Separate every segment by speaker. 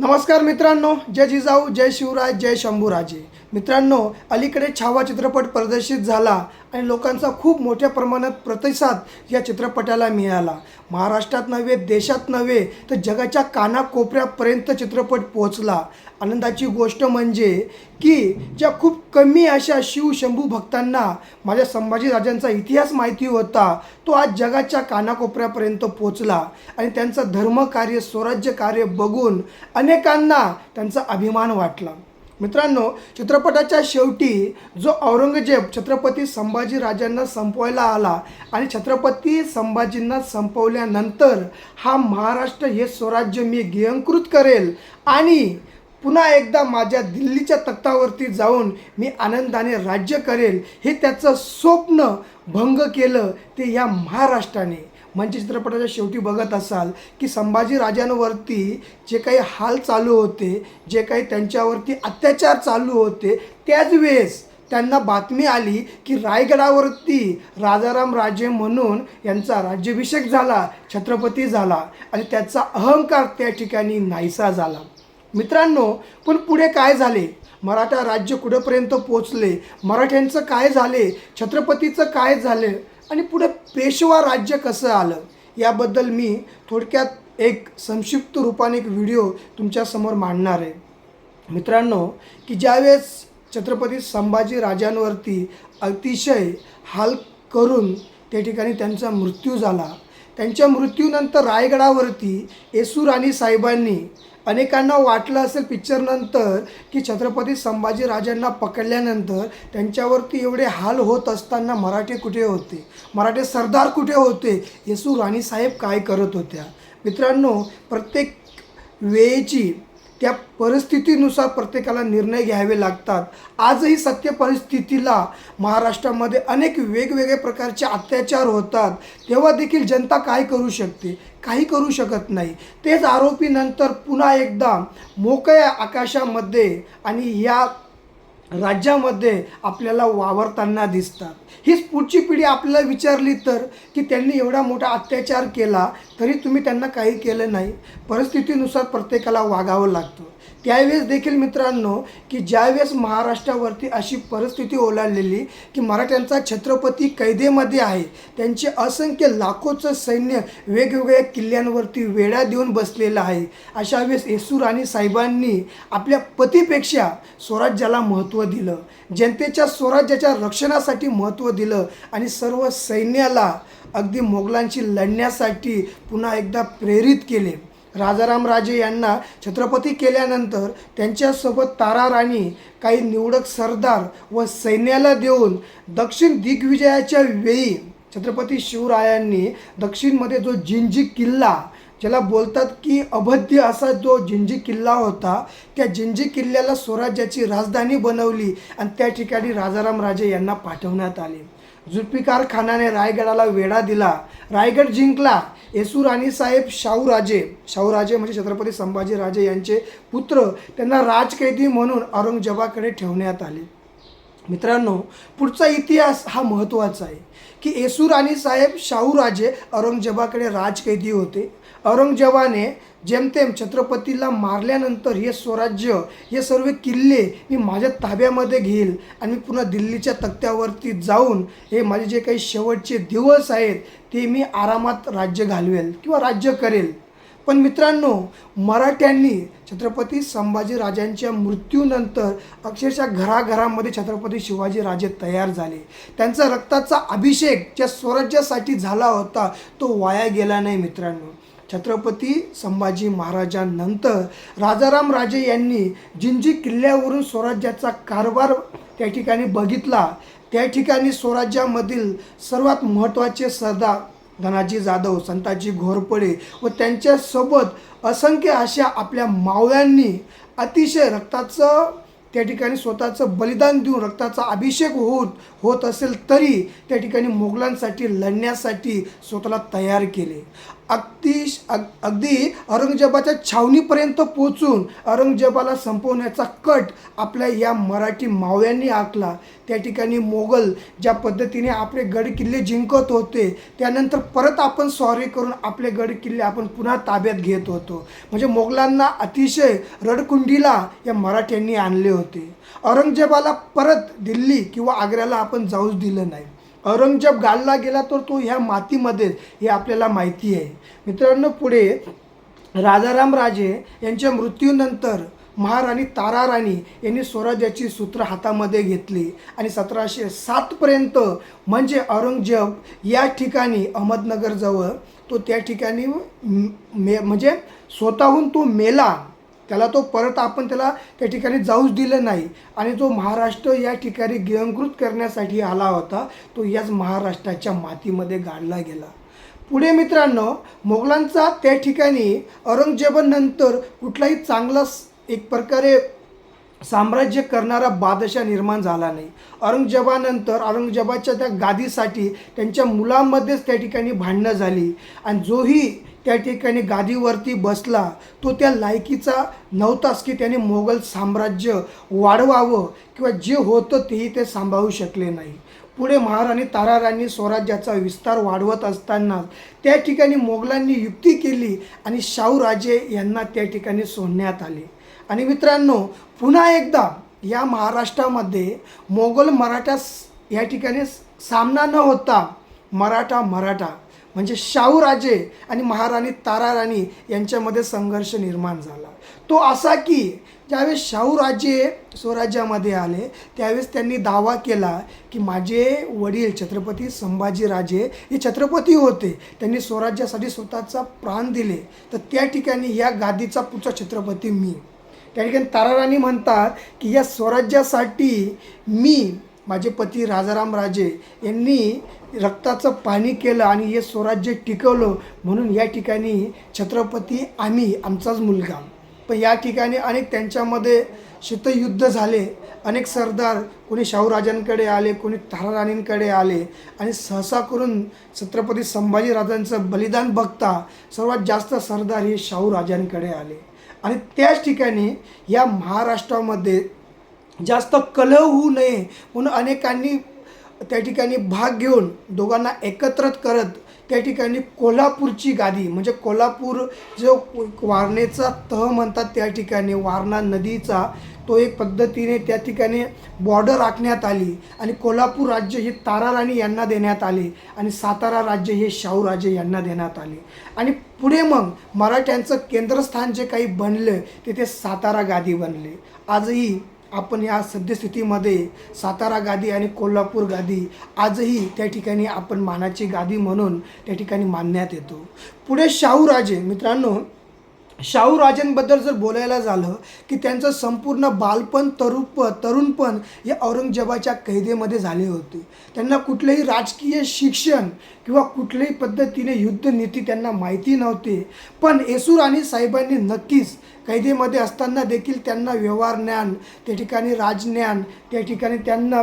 Speaker 1: नमस्कार मित्रांनो जय जिजाऊ जय शिवराज जय शंभूराजे. मित्रांनो अलीकडे छावा चित्रपट प्रदर्शित झाला आणि लोकांचा खूप मोठ्या प्रमाणात प्रतिसाद या चित्रपटाला मिळाला. महाराष्ट्रात नव्हे देशात नव्हे तर जगाच्या कानाकोपऱ्यापर्यंत चित्रपट पोहोचला. आनंदाची गोष्ट म्हणजे की ज्या खूप कमी अशा शिव शंभू भक्तांना माझ्या संभाजीराजांचा इतिहास माहिती होता तो आज जगाच्या कानाकोपऱ्यापर्यंत पोचला. आणि त्यांचं धर्मकार्य स्वराज्य कार्य बघून अनेकांना त्यांचा अभिमान वाटला. मित्रांनो चित्रपटाच्या शेवटी जो औरंगजेब छत्रपती संभाजीराजांना संपवायला आला आणि छत्रपती संभाजींना संपवल्यानंतर हा महाराष्ट्र हे स्वराज्य मी गियंकृत करेल आणि पुन्हा एकदा माझ्या दिल्लीच्या तख्तावरती जाऊन मी आनंदाने राज्य करेल हे त्याचं स्वप्न भंग केलं ते या महाराष्ट्राने. म्हणजे चित्रपटाच्या शेवटी बघत असाल की संभाजी राजांवरती जे काही हाल चालू होते जे काही त्यांच्यावरती अत्याचार चालू होते त्याच वेळेस त्यांना बातमी आली की रायगडावरती राजाराम राजे म्हणून यांचा राज्याभिषेक झाला छत्रपती झाला आणि त्याचा अहंकार त्या ठिकाणी नाहीसा झाला. मित्रांनो पण पुढे काय झाले? मराठा राज्य कुठंपर्यंत पोचले मराठ्यांचं काय झाले? छत्रपतीचं काय झाले? आणि पुढे पेशवा राज्य कसं आलं? याबद्दल मी थोडक्यात एक संक्षिप्त रूपाने एक व्हिडिओ तुमच्यासमोर मांडणार आहे. मित्रांनो की ज्यावेळेस छत्रपती संभाजी राजांवरती अतिशय हाल करून त्या ठिकाणी त्यांचा मृत्यू झाला त्यांच्या मृत्यूनंतर रायगडावरती येसू राणी साहेबांनी अनेकांना वाटलं असेल पिक्चरनंतर की छत्रपती संभाजी राजांना पकडल्यानंतर त्यांच्यावरती एवढे हाल होत असताना मराठे कुठे होते? मराठे सरदार कुठे होते? येसू राणी साहेब काय करत होत्या? मित्रांनो प्रत्येक वेळेची त्या परिस्थितीनुसार प्रत्येकाला निर्णय घ्यावे लागतात. आजही सत्य परिस्थितीला महाराष्ट्रामध्ये अनेक वेगवेगळ्या प्रकारचे अत्याचार होतात. तेव्हा देखील जनता काय करू शकते काही करू शकत नाही. तेच आरोपीनंतर पुन्हा एकदा मोकळ्या आकाशामध्ये आणि या राज्यामध्ये आपल्याला वावरताना दिसतात. हीच पुढची पिढी आपल्याला विचारली तर की त्यांनी एवढा मोठा अत्याचार केला तरी तुम्ही त्यांना काही केलं नाही. परिस्थितीनुसार प्रत्येकाला वागावं लागतं. त्यावेळेस देखील मित्रांनो की ज्यावेळेस महाराष्ट्रावरती अशी परिस्थिती ओलांडलेली की मराठ्यांचा छत्रपती कैदेमध्ये आहे त्यांचे असंख्य लाखोचं सैन्य वेगवेगळ्या किल्ल्यांवरती वेढा देऊन बसलेलं आहे. अशा वेळेस येसू राणी साहेबांनी आपल्या पतीपेक्षा स्वराज्याला महत्त्व दिलं. जनतेच्या स्वराज्याच्या रक्षणासाठी महत्त्व दिलं आणि सर्व सैन्याला अगदी मोगलांशी लढण्यासाठी पुन्हा एकदा प्रेरित केले. राजाराम राजे यांना छत्रपती केल्यानंतर त्यांच्यासोबत तारा राणी काही निवडक सरदार व सैन्याला देऊन दक्षिण दिग्विजयाच्या वेळी छत्रपती शिवरायांनी दक्षिणमध्ये जो जिंजी किल्ला ज्याला बोलतात की अभद्य असा जो जिंजी किल्ला होता त्या जिंजी किल्ल्याला स्वराज्याची राजधानी बनवली आणि त्या ठिकाणी राजाराम राजे यांना पाठवण्यात आले. जुल्फिकार खानाने रायगडाला वेढा दिला. रायगड जिंकला. येसू राणीसाहेब शाहूराजे. शाहूराजे म्हणजे छत्रपती संभाजीराजे यांचे पुत्र. त्यांना राजकैदी म्हणून औरंगजेबाकडे ठेवण्यात आले. मित्रांनो पुढचा इतिहास हा महत्त्वाचा आहे की येसू राणीसाहेब शाहूराजे औरंगजेबाकडे राजकैदी होते. औरंगजेबाने जेमतेम छत्रपतीला मारल्यानंतर हे स्वराज्य हे सर्व किल्ले मी माझ्या ताब्यामध्ये घेईल आणि मी पुन्हा दिल्लीच्या तक्त्यावरती जाऊन हे माझे जे काही शेवटचे दिवस आहेत ते मी आरामात राज्य घालवेल किंवा राज्य करेल. पण मित्रांनो मराठ्यांनी छत्रपती संभाजीराजांच्या मृत्यूनंतर अक्षरशः घराघरामध्ये छत्रपती शिवाजीराजे तयार झाले. त्यांचा रक्ताचा अभिषेक ज्या स्वराज्यासाठी झाला होता तो वाया गेला नाही मित्रांनो. छत्रपती संभाजी महाराजांनंतर राजाराम राजे यांनी जिंजी किल्ल्यावरून स्वराज्याचा कारभार त्या ठिकाणी बघितला. त्या ठिकाणी स्वराज्यामधील सर्वात महत्त्वाचे सरदार धनाजी जाधव संताजी घोरपडे व त्यांच्यासोबत असंख्य अशा आपल्या मावळ्यांनी अतिशय रक्ताचं त्या ठिकाणी स्वतःचं बलिदान देऊन रक्ताचा अभिषेक होत होत असेल तरी त्या ठिकाणी मोगलांसाठी लढण्यासाठी स्वतःला तयार केले. अगदी अग अगदी औरंगजेबाच्या छावणीपर्यंत पोचून औरंगजेबाला संपवण्याचा कट आपल्या या मराठी मावळ्यांनी आखला. त्या ठिकाणी मोगल ज्या पद्धतीने आपले गड किल्ले जिंकत होते त्यानंतर परत आपण सॉरी करून आपले गड किल्ले आपण पुन्हा ताब्यात घेत होतो. म्हणजे मोगलांना अतिशय रडकुंडीला या मराठ्यांनी आणले होते. औरंगजेबाला परत दिल्ली किंवा आग्र्याला आपण जाऊच दिलं नाही. औरंगजेब गाडला गेला तर तो ह्या मातीमध्ये हे आपल्याला माहिती आहे. मित्रांनो पुढे राजाराम राजे यांच्या मृत्यूनंतर महाराणी तारा राणी यांनी स्वराज्याची सूत्र हातामध्ये घेतली आणि सतराशे सातपर्यंत म्हणजे औरंगजेब या ठिकाणी अहमदनगरजवळ तो त्या ठिकाणी मे म्हणजे स्वतःहून तो मेला. त्याला तो परत आपण त्याला त्या ठिकाणी जाऊच दिलं नाही. आणि जो महाराष्ट्र या ठिकाणी गिळंकृत करण्यासाठी आला होता तो याच महाराष्ट्राच्या मातीमध्ये गाडला गेला. पुढे मित्रांनो मोगलांचा त्या ठिकाणी औरंगजेबानंतर कुठलाही चांगला एक प्रकारे साम्राज्य करणारा बादशाह निर्माण झाला नाही. औरंगजेबानंतर औरंगजेबाच्या त्या गादीसाठी त्यांच्या मुलांमध्येच त्या ठिकाणी भांडणं झाली. आणि जोही त्या ठिकाणी गादीवरती बसला तो त्या लायकीचा नव्हताच की त्याने मोगल साम्राज्य वाढवावं किंवा जे होतं तेही ते सांभाळू शकले नाही. पुढे महाराणी ताराराणी स्वराज्याचा विस्तार वाढवत असताना त्या ठिकाणी मोगलांनी युक्ती केली आणि शाहूराजे यांना त्या ठिकाणी सोडण्यात आले. आणि मित्रांनो पुन्हा एकदा या महाराष्ट्रामध्ये मोगल मराठा या ठिकाणी सामना न होता मराठा मराठा म्हणजे शाहूराजे आणि महाराणी ताराराणी यांच्यामध्ये संघर्ष निर्माण झाला. तो असा की ज्यावेळेस शाहूराजे स्वराज्यामध्ये आले त्यावेळेस त्यांनी दावा केला की माझे वडील छत्रपती संभाजीराजे हे छत्रपती होते. त्यांनी स्वराज्यासाठी स्वतःचा प्राण दिले. तर त्या ठिकाणी या गादीचा पुढचा छत्रपती मी. त्या ठिकाणी ताराराणी म्हणतात की या स्वराज्यासाठी मी माझे पती राजाराम राजे यांनी रक्ताचं पाणी केलं आणि हे स्वराज्य टिकवलं. म्हणून या ठिकाणी छत्रपती आम्ही आमचाच मुलगा. पण या ठिकाणी अनेक त्यांच्यामध्ये शीतयुद्ध झाले. अनेक सरदार कोणी शाहूराजांकडे आले कोणी ताराराणींकडे आले. आणि सहसा करून छत्रपती संभाजीराजांचं बलिदान बघता सर्वात जास्त सरदार हे शाहूराजांकडे आले. आणि त्याच ठिकाणी या महाराष्ट्रामध्ये जास्त कलह होऊ नये म्हणून अनेकांनी त्या ठिकाणी भाग घेऊन दोघांना एकत्रित करत त्या ठिकाणी कोल्हापूरची गादी म्हणजे कोल्हापूर जो वारणेचा तह म्हणतात त्या ठिकाणी वारणा नदीचा तो एक पद्धतीने त्या ठिकाणी बॉर्डर राखण्यात आली आणि कोल्हापूर राज्य हे ताराराणी यांना देण्यात आले आणि सातारा राज्य हे शाहूराजे यांना देण्यात आले. आणि पुढे मग मराठ्यांचं केंद्रस्थान जे काही बनलं तिथे सातारा गादी बनले. आजही आपण या सद्यस्थितीमध्ये सातारा गादी आणि कोल्हापूर गादी आजही त्या ठिकाणी आपण मानाची गादी म्हणून त्या ठिकाणी मानण्यात येतो. पुढे शाहूराजे मित्रांनो शाहू राजांबद्दल जर बोलायला झालं की त्यांचं संपूर्ण बालपण तरुप तरुणपण हे औरंगजेबाच्या कैदेमध्ये झाले होते. त्यांना कुठलेही राजकीय शिक्षण किंवा कुठल्याही पद्धतीने युद्धनीती त्यांना माहिती नव्हती. पण येसूर आणि साहेबांनी नक्कीच कैदेमध्ये असताना देखील त्यांना व्यवहार ज्ञान त्या ठिकाणी राजज्ञान त्या ठिकाणी त्यांना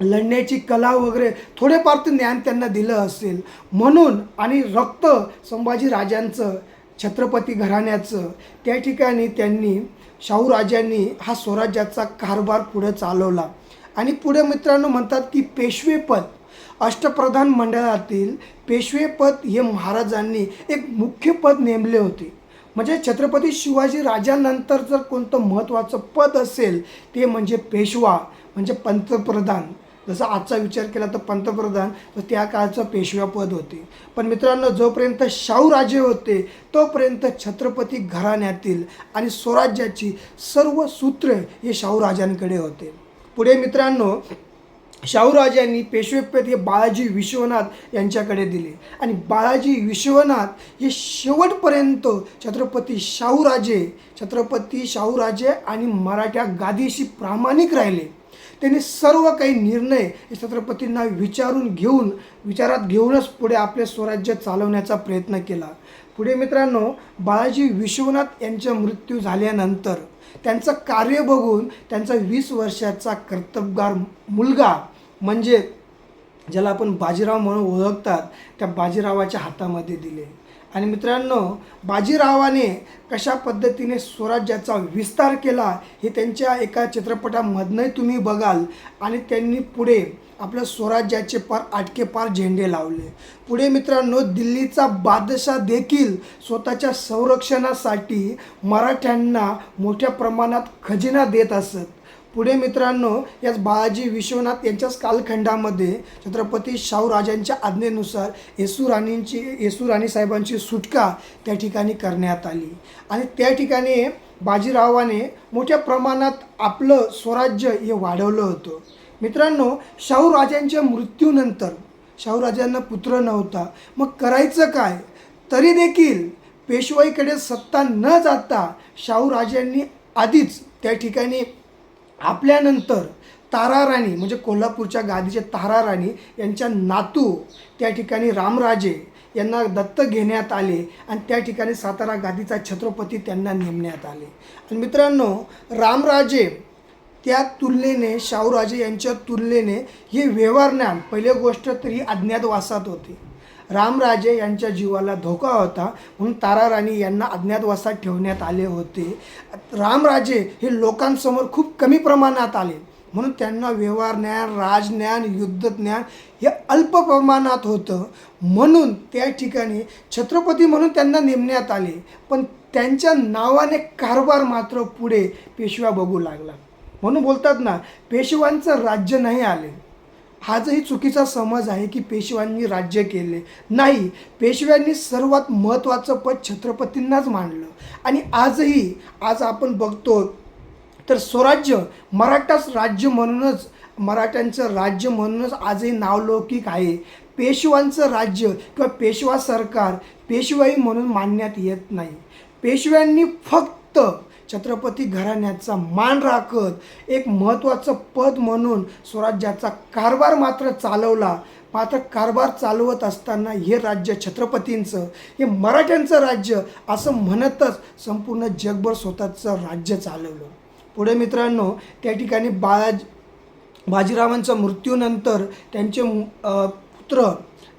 Speaker 1: लढण्याची कला वगैरे थोडेफार तर ज्ञान त्यांना दिलं असेल. म्हणून आणि रक्त संभाजी राजांचं छत्रपती घराण्याचं त्या ठिकाणी त्यांनी शाहूराजांनी हा स्वराज्याचा कारभार पुढे चालवला. आणि पुढे मित्रांनो म्हणतात की पेशवेपद अष्टप्रधान मंडळातील पेशवेपद हे महाराजांनी एक मुख्य पद नेमले होते. म्हणजे छत्रपती शिवाजी राजानंतर जर कोणतं महत्त्वाचं पद असेल ते म्हणजे पेशवा म्हणजे पंतप्रधान. जसं आजचा विचार केला तर पंतप्रधान तर त्या काळचं पेशवा पद होते. पण मित्रांनो जोपर्यंत शाहूराजे होते तोपर्यंत छत्रपती घराण्यातील आणि स्वराज्याची सर्व सूत्र हे शाहूराजांकडे होते. पुढे मित्रांनो शाहूराजांनी पेशवेपद हे बाळाजी विश्वनाथ यांच्याकडे दिले. आणि बाळाजी विश्वनाथ हे शेवटपर्यंत छत्रपती शाहूराजे छत्रपती शाहूराजे आणि मराठ्या गादीशी प्रामाणिक राहिले. त्यांनी सर्व काही निर्णय हे छत्रपतींना विचारून घेऊन विचारात घेऊनच पुढे आपले स्वराज्य चालवण्याचा प्रयत्न केला. पुढे मित्रांनो बाळाजी विश्वनाथ यांचा मृत्यू झाल्यानंतर त्यांचं कार्य बघून त्यांचा वीस वर्षाचा कर्तबगार मुलगा म्हणजे ज्याला आपण बाजीराव म्हणून ओळखतात त्या बाजीरावाच्या हातामध्ये दिले. आणि मित्रांनो बाजीरावाने कशा पद्धतीने स्वराज्याचा विस्तार केला हे त्यांच्या एका चित्रपटामधनंही तुम्ही बघाल. आणि त्यांनी पुढे आपल्या स्वराज्याचे पार आटके पार झेंडे लावले. पुढे मित्रांनो दिल्लीचा बादशाह देखील स्वतःच्या संरक्षणासाठी मराठ्यांना मोठ्या प्रमाणात खजिना देत असत. पुढे मित्रांनो याच बाळाजी विश्वनाथ यांच्याच कालखंडामध्ये छत्रपती शाहूराजांच्या आज्ञेनुसार येसू राणींची येसू राणी साहेबांची सुटका त्या ठिकाणी करण्यात आली. आणि त्या ठिकाणी बाजीरावाने मोठ्या प्रमाणात आपलं स्वराज्य हे वाढवलं होतं. मित्रांनो शाहूराजांच्या मृत्यूनंतर शाहूराजांना पुत्र नव्हता. मग करायचं काय? तरी देखील पेशवाईकडे सत्ता न जाता शाहूराजांनी आधीच त्या ठिकाणी आपल्यानंतर तारा राणी म्हणजे कोल्हापूरच्या गादीचे तारा राणी यांच्या नातू त्या ठिकाणी रामराजे यांना दत्त घेण्यात आले आणि त्या ठिकाणी सातारा गादीचा छत्रपती त्यांना नेमण्यात आले. आणि मित्रांनो रामराजे त्या तुलनेने शाहूराजे यांच्या तुलनेने हे व्यवहार ज्ञान पहिली गोष्ट तरी अज्ञातवासात होती. रामराजे यांच्या जीवाला धोका होता म्हणून तारा राणी यांना अज्ञातवासात ठेवण्यात आले होते. रामराजे हे लोकांसमोर खूप कमी प्रमाणात आले म्हणून त्यांना व्यवहार ज्ञान राजज्ञान युद्धज्ञान हे अल्प प्रमाणात होतं. म्हणून त्या ठिकाणी छत्रपती म्हणून त्यांना नेमण्यात आले. पण त्यांच्या नावाने कारभार मात्र पुढे पेशव्या बघू लागला. म्हणून बोलतात ना पेशवांचं राज्य नाही आले. हाजही चुकीचा समज आहे की पेशव्यांनी राज्य केले. नाही पेशव्यांनी सर्वात महत्त्वाचं पद छत्रपतींनाच मांडलं आणि आजही आज आपण बघतो तर स्वराज्य मराठाच राज्य म्हणूनच मराठ्यांचं राज्य म्हणूनच आजही नावलौकिक आहे. पेशवांचं राज्य किंवा पेशवा सरकार पेशवाई म्हणून मानण्यात येत नाही. पेशव्यांनी फक्त छत्रपती घराण्याचा मान राखत एक महत्त्वाचं पद म्हणून स्वराज्याचा कारभार मात्र चालवला. मात्र कारभार चालवत असताना हे राज्य छत्रपतींचं हे मराठ्यांचं राज्य असं म्हणतच संपूर्ण जगभर स्वतःचं राज्य चालवलं. पुढे मित्रांनो त्या ठिकाणी बाळाज बाजीरावांच्या मृत्यूनंतर त्यांचे पुत्र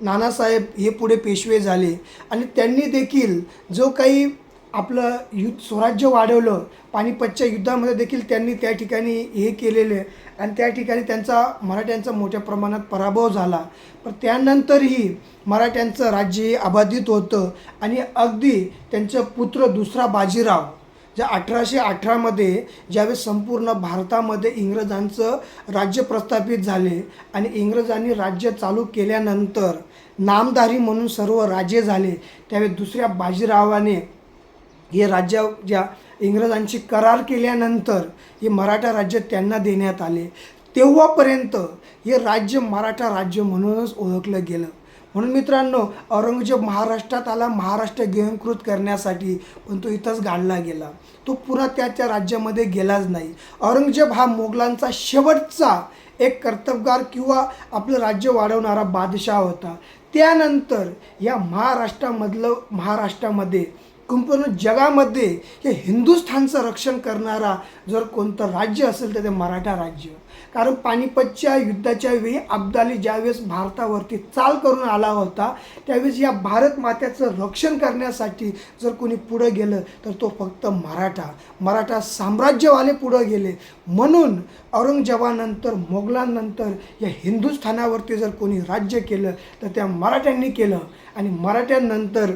Speaker 1: नानासाहेब हे पुढे पेशवे झाले. आणि त्यांनी देखील जो काही आपलं युद्ध स्वराज्य वाढवलं. पानिपतच्या युद्धामध्ये देखील त्यांनी त्या ठिकाणी हे केलेले. आणि त्या ठिकाणी त्यांचा मराठ्यांचा मोठ्या प्रमाणात पराभव झाला. पण त्यानंतरही मराठ्यांचं राज्य हे अबाधित होतं. आणि अगदी त्यांचं पुत्र दुसरा बाजीराव ज्या अठराशे अठरामध्ये ज्यावेळेस संपूर्ण भारतामध्ये इंग्रजांचं राज्य प्रस्थापित झाले आणि इंग्रजांनी राज्य चालू केल्यानंतर नामधारी म्हणून सर्व राजे झाले त्यावेळेस दुसऱ्या बाजीरावाने हे राज्य ज्या इंग्रजांची करार केल्यानंतर हे मराठा राज्य त्यांना देण्यात आले. तेव्हापर्यंत हे राज्य मराठा राज्य म्हणूनच ओळखलं गेलं. म्हणून मित्रांनो औरंगजेब महाराष्ट्रात आला महाराष्ट्र गिळंकृत करण्यासाठी पण तो इथंच गाडला गेला. तो पुन्हा त्याच्या राज्यामध्ये गेलाच नाही. औरंगजेब हा मोगलांचा शेवटचा एक कर्तबगार किंवा आपलं राज्य वाढवणारा बादशाह होता. त्यानंतर या महाराष्ट्रामधलं महाराष्ट्रामध्ये संपूर्ण जगामध्ये हे हिंदुस्थानचं रक्षण करणारा जर कोणतं राज्य असेल तर ते मराठा राज्य. कारण पानिपतच्या युद्धाच्या वेळी अब्दाली ज्यावेळेस भारतावरती चाल करून आला होता त्यावेळेस या भारत मात्याचं रक्षण करण्यासाठी जर कोणी पुढं गेलं तर तो फक्त मराठा. मराठा साम्राज्यवाले पुढं गेले. म्हणून औरंगजेबानंतर मोगलांनंतर या हिंदुस्थानावरती जर कोणी राज्य केलं तर त्या मराठ्यांनी केलं. आणि मराठ्यांनंतर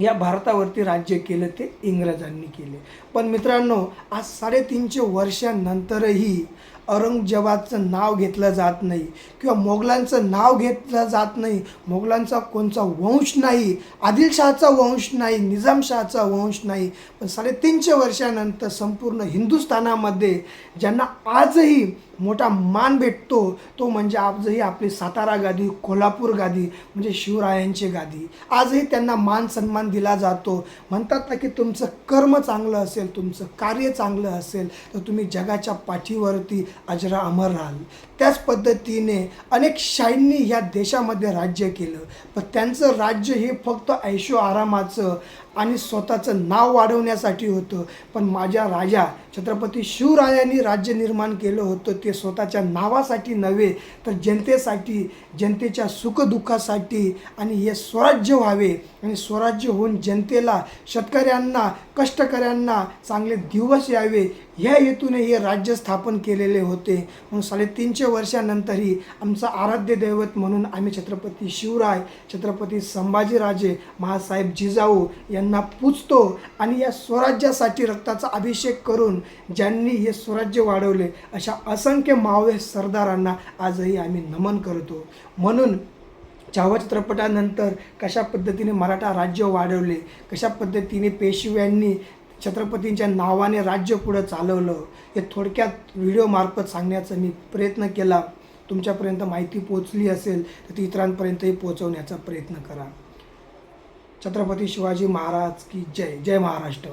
Speaker 1: या भारतावरती राज्य केलं ते इंग्रजांनी केले. पण मित्रांनो आज साडेतीनशे वर्षांनंतरही औरंगजेबाचं नाव घेतलं जात नाही किंवा मोगलांचं नाव घेतलं जात नाही. मोगलांचा कोणचा वंश नाही आदिलशहाचा वंश नाही निजामशहाचा वंश नाही. पण साडेतीनशे वर्षानंतर संपूर्ण हिंदुस्थानामध्ये ज्यांना आजही मोठा मान भेटतो तो म्हणजे आजही आपली सातारा गादी कोल्हापूर गादी म्हणजे शिवरायांची गादी. आजही त्यांना मान सन्मान दिला जातो. म्हणतात ना की तुमचं कर्म चांगलं असेल तुमचं कार्य चांगलं असेल तर तुम्ही जगाच्या पाठीवरती अजरा अमर राहाल. त्याच पद्धतीने अनेक शाईंनी ह्या देशामध्ये राज्य केलं. पण त्यांचं राज्य हे फक्त ऐशो आरामाचं आणि स्वतःचं नाव वाढवण्यासाठी होतं. पण माझ्या राजा छत्रपती शिवरायांनी राज्य निर्माण केलं होतं ते स्वतःच्या नावासाठी नव्हे तर जनतेसाठी जनतेच्या सुखदुःखासाठी आणि हे स्वराज्य व्हावे. आणि स्वराज्य होऊन जनतेला शेतकऱ्यांना कष्टकऱ्यांना चांगले दिवस यावे. ह्या हेतूने हे राज्य स्थापन केलेले होते. म्हणून साडेतीनशे वर्षानंतरही आमचं आराध्य दैवत म्हणून आम्ही छत्रपती शिवराय छत्रपती संभाजीराजे महासाहेब जिजाऊ यांना पूजतो आणि या स्वराज्यासाठी रक्ताचा अभिषेक करून ज्यांनी हे स्वराज्य वाढवले अशा असंख्य मावळे सरदारांना आजही आम्ही नमन करतो. म्हणून छावा चित्रपटानंतर कशा पद्धतीने मराठा राज्य वाढवले कशा पद्धतीने पेशव्यांनी छत्रपतींच्या नावाने राज्य पुढं चालवलं हे थोडक्यात व्हिडिओमार्फत सांगण्याचा मी प्रयत्न केला. तुमच्यापर्यंत माहिती पोचली असेल तर ती इतरांपर्यंतही पोचवण्याचा प्रयत्न करा. छत्रपती शिवाजी महाराज की जय जय महाराष्ट्र.